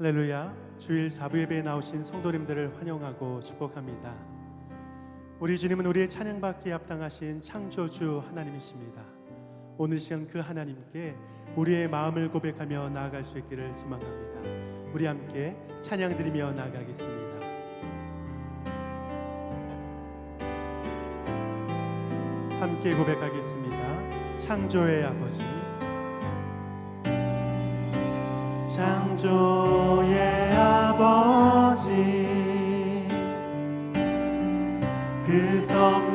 할렐루야 주일 사부 예배에 나오신 성도님들을 환영하고 축복합니다. 우리 주님은 우리의 찬양받기에 합당하신 창조주 하나님이십니다. 오늘 시간 그 하나님께 우리의 마음을 고백하며 나아갈 수 있기를 소망합니다. 우리 함께 찬양 드리며 나아가겠습니다. 함께 고백하겠습니다. 창조의 아버지 창조의 아버지. 그섭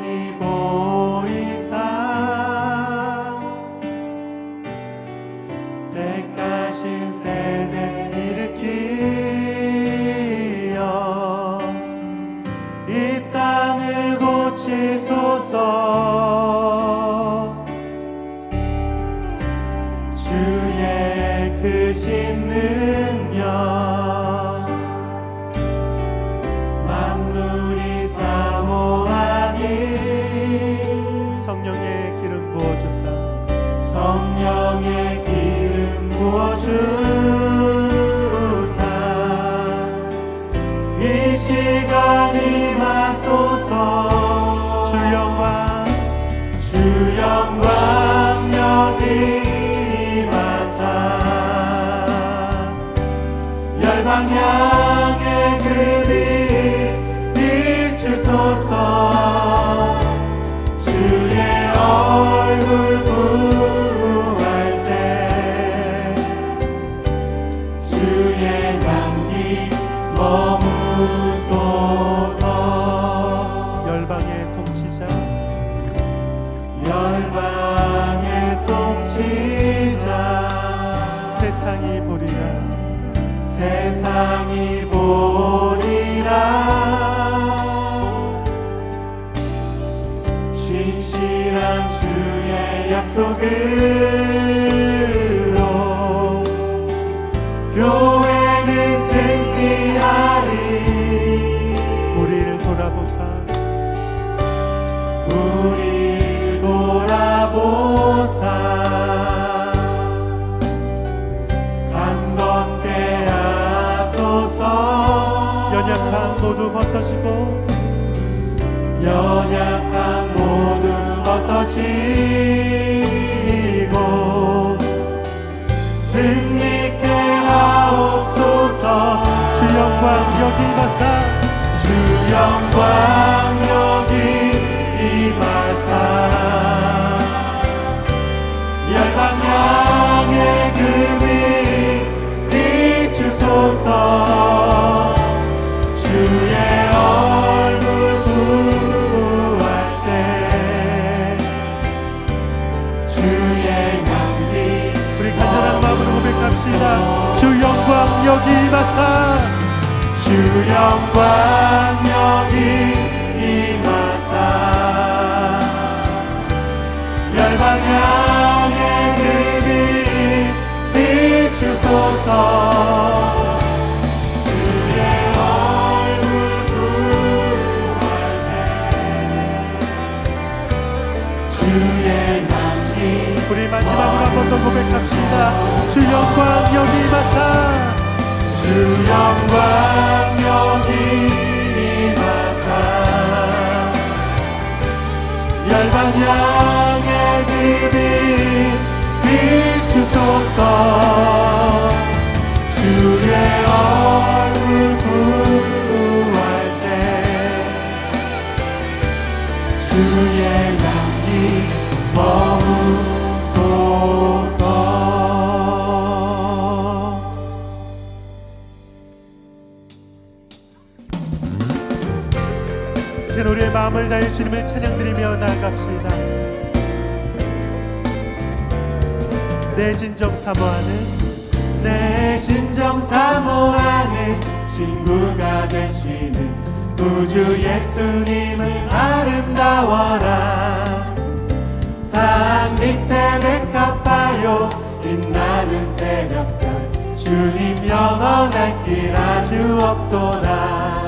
세상이 보리라. 세상이 보리라. 신실한 주의 약속으로 교회는 승리하 모두 벗어지고 연약함 모두 벗어지고 승리케 하옵소서. 주 영광 여기 임하사. 주 영광 우리 마지막으로 한 번 더 고백합시다. 주 영광 여기 임하사 주 영광 여기 임하사 열방 향해 그빛 비추소서 주의 얼굴 구할 때 주의 향기 머무소서 마음을 다해 주님을 찬양드리며 나아갑시다. 내 진정 사모하는 내 진정 사모하는 친구가 되시는 구주 예수님은 아름다워라. 산 밑에 백합하여 빛나는 새벽별 주님 영원할 길 아주 없도다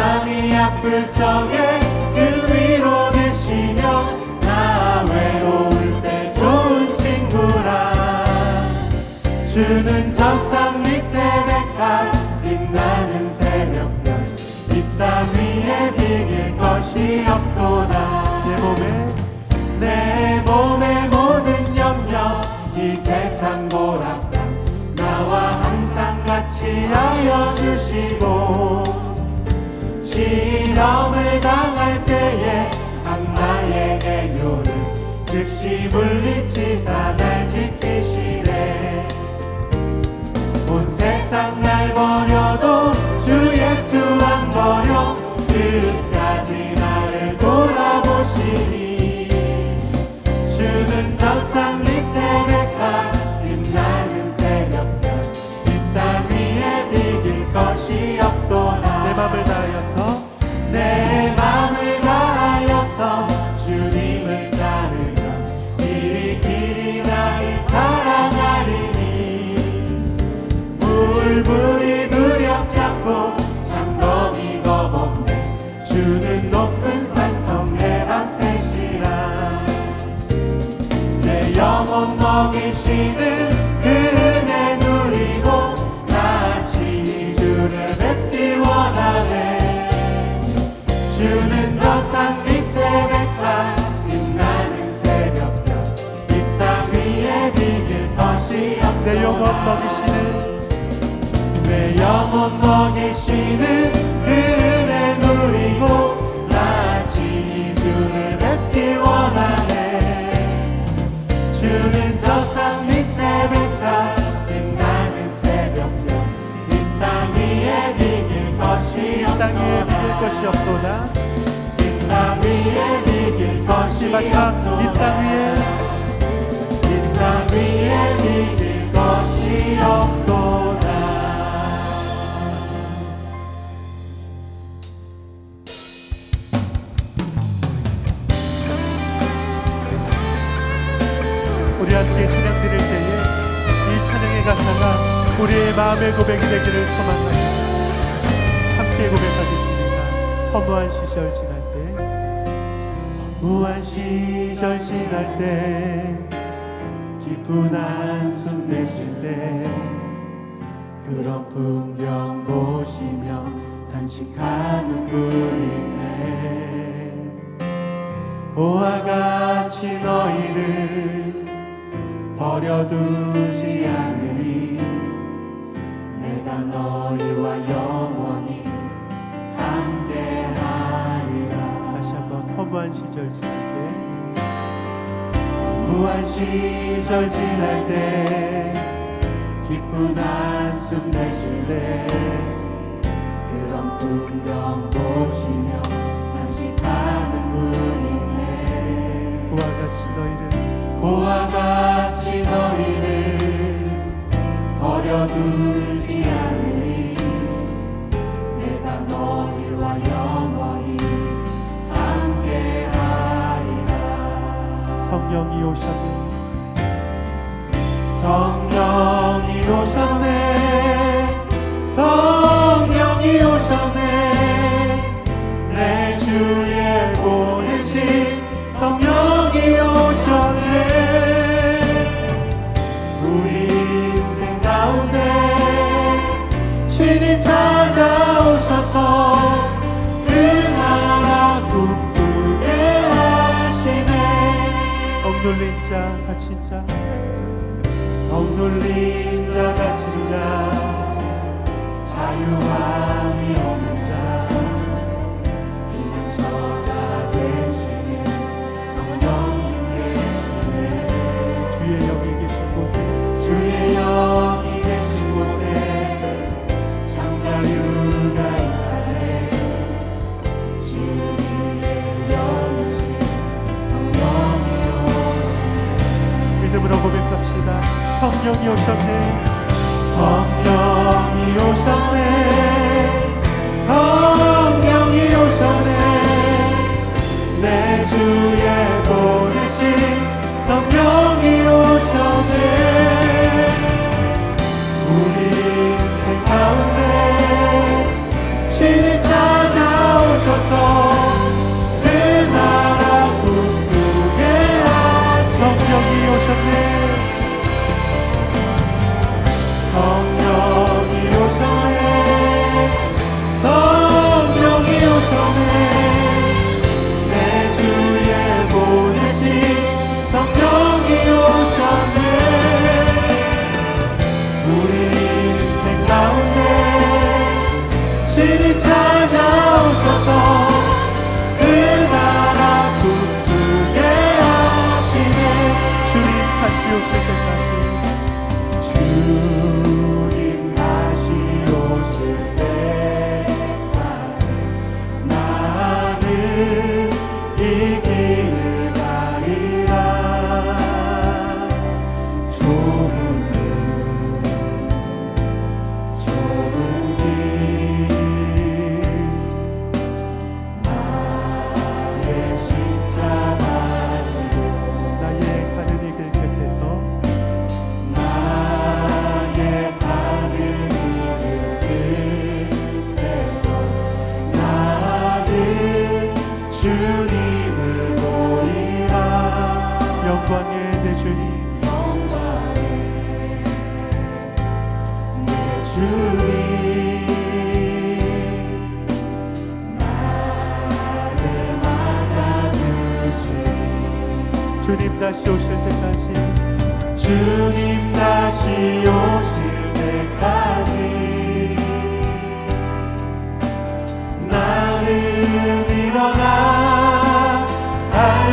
내 맘이 아플 적에 그 위로 계시며 나 외로울 때 좋은 친구라. 주 주는 저산 밑에 백합 빛나는 새벽별 이땅 위에 비길 것이 없도 즉시 물리치사 날 지키시네 온 세상 날 버려도 물불이 두렵잡고 장검이 겁없네 주는 높은 산성 내방 되시라. 내 영혼 먹이시는 그 은혜 누리고 나같이 주를 뵙기 원하네. 주는 저산 밑에 백합 빛나는 새벽별 이 땅 위에 비길 것이 없도다 내 영혼 먹이시는 내 영혼 먹이시는 그 은혜 누리고 나같이 주를 뵙기 원하네. 주는 저산 밑에 백합 빛나는 새벽별 이 땅 위에 비길 것이 이땅 위에 비길 것이 없도다. 이 땅 위에 비길 것이 마지막 이 땅 위에. 이 땅 위에 비길 것이 없도다 함께 찬양 드릴 때에 이 찬양의 가사가 우리의 마음의 고백이 되기를 소망합니다. 함께 고백하겠습니다. 허무한 시절 지날 때 무한 시절 지날 때 깊은 한숨 내쉴 때 그런 풍경 보시며 단식하는 분이네 고와 같이 너희를 버려두지 않으리 내가 너희와 영원히 함께하리라. 다시 한번 허무한 시절 지날 때. 무한 시절 지날 때 기쁜 한숨 내쉴 때 그런 풍경 보시며 단식하는 분이네. 고와 같이 너희를 고와 같이 너희를 버려두지 않으니 내가 너희와 영원히 함께하리라. 성령이 오셨네. 성령이 오셨네 친히 찾아오셔서 그 나라 꿈꾸게 하시네. 억눌린 자 다친 자. 억눌린 자 갇힌 자. 자유함이 없는 자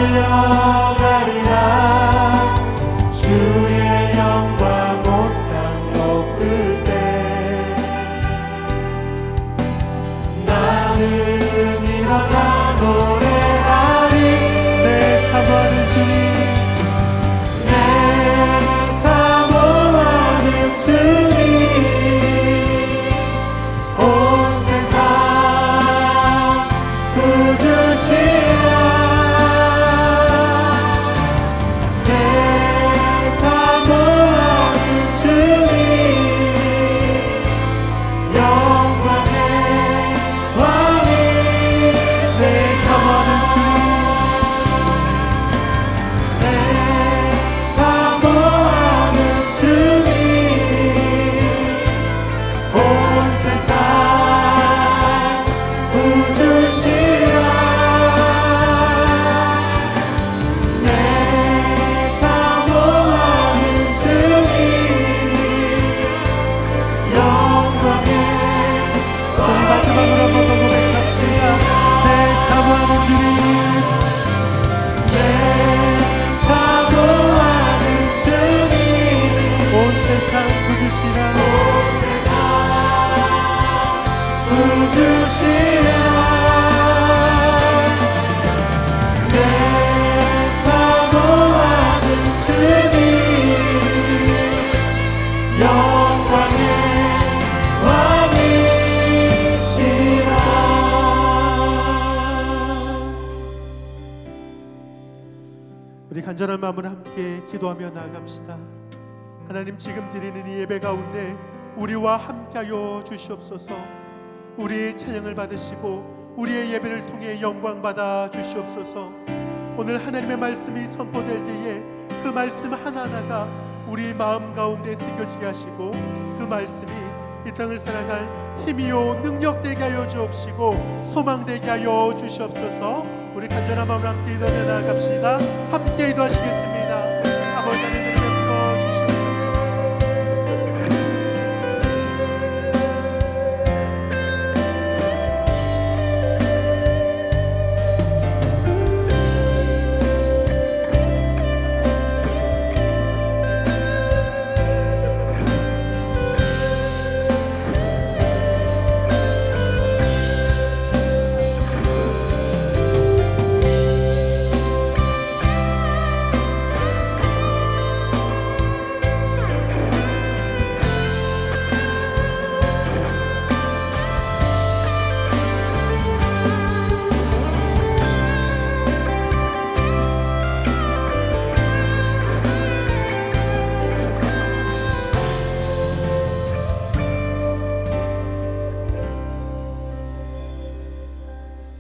Hallelujah. 간절한 마음으로 함께 기도하며 나아갑시다. 하나님 지금 드리는 이 예배 가운데 우리와 함께하여 주시옵소서. 우리의 찬양을 받으시고 우리의 예배를 통해 영광 받아 주시옵소서. 오늘 하나님의 말씀이 선포될 때에 그 말씀 하나하나가 우리 마음 가운데 새겨지게 하시고 그 말씀이 이 땅을 살아갈 힘이요 능력 되게 하여 주옵시고 소망 되게 하여 주시옵소서. 우리 간절한 마음으로 함께 기도하며 나아갑시다. 함께.